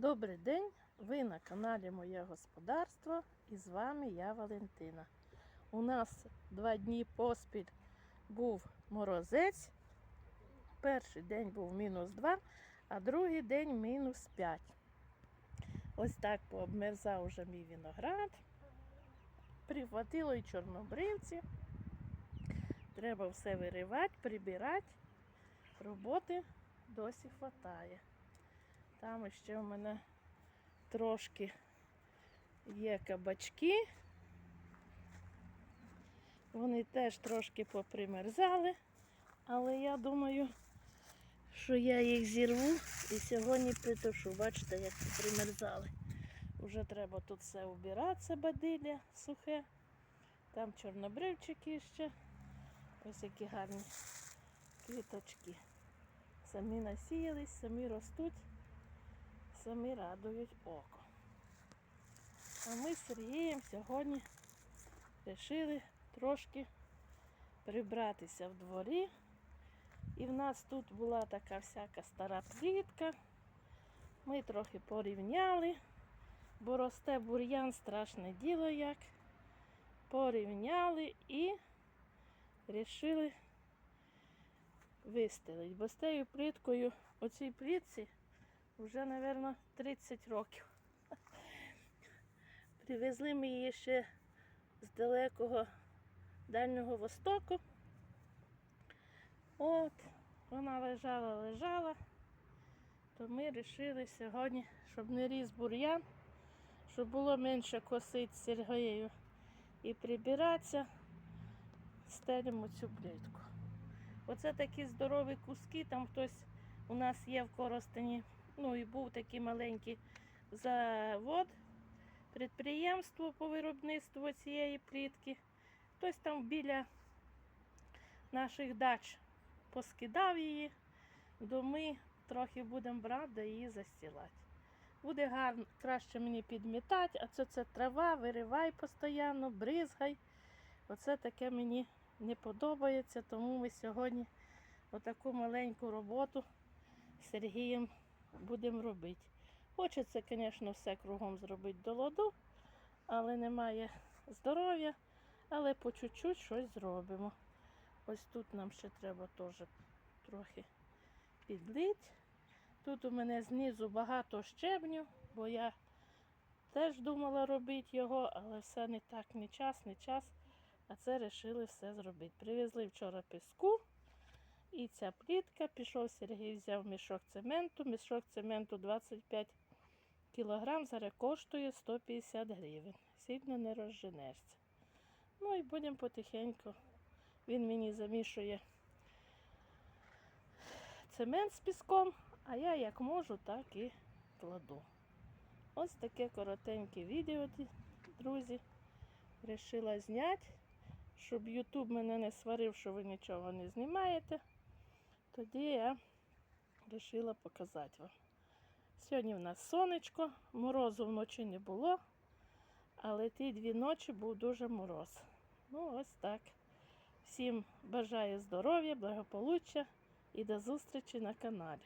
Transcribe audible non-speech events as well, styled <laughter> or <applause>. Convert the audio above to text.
Добрий день! Ви на каналі Моє Господарство і з вами я Валентина. У нас два дні поспіль був морозець. Перший день був мінус 2, а другий день мінус 5. Ось так пообмерзав уже мій виноград. Прихватило і чорнобривці. Треба все виривати, прибирати. Роботи досі вистачає. Там ще в мене трошки є кабачки. Вони теж трошки попримерзали, але я думаю, що я їх зірву і сьогодні притушу. Бачите, як попримерзали. Уже треба тут все убирати, це бадилля сухе. Там чорнобривчики ще. Ось які гарні квіточки. Самі насіялись, самі ростуть самі радують око. А ми з Сергієм сьогодні вирішили трошки прибратися в дворі. І в нас тут була така всяка стара плітка. Ми трохи порівняли, бо росте бур'ян страшне діло як. Порівняли і вирішили вистелити. Бо з тією пліткою, оцій плітці, вже, мабуть, 30 років. <laughs> Привезли ми її ще з далекого Дальнього Востоку. От, вона лежала, лежала, то ми вирішили сьогодні, щоб не ріс бур'ян, щоб було менше косити з Сергією і прибиратися, стелимо цю плитку. Оце такі здорові куски, там хтось у нас є в Коростені ну і був такий маленький завод, підприємство по виробництву цієї плітки. Хтось там біля наших дач поскидав її, то ми трохи будемо брати да її застілати. Буде гарно, краще мені підмітати, а це, це трава, виривай постійно, бризгай. Оце таке мені не подобається, тому ми сьогодні отаку маленьку роботу з Сергієм будемо робити. Хочеться, звісно, все кругом зробити до ладу, але немає здоров'я, але по чуть-чуть щось зробимо. Ось тут нам ще треба теж трохи підлити. Тут у мене знизу багато щебню, бо я теж думала робити його, але все не так, не час, не час. А це вирішили все зробити. Привезли вчора піску. І ця плітка, пішов Сергій, взяв мішок цементу. Мішок цементу 25 кг, зараз коштує 150 гривень. Сильно не розженешся. Ну і будемо потихеньку. Він мені замішує цемент з піском, а я як можу, так і кладу. Ось таке коротеньке відео, друзі. Рішила зняти, щоб Ютуб мене не сварив, що ви нічого не знімаєте. Тоді я вирішила показати вам. Сьогодні в нас сонечко, морозу вночі не було, але ті дві ночі був дуже мороз. Ну, ось так. Всім бажаю здоров'я, благополуччя і до зустрічі на каналі.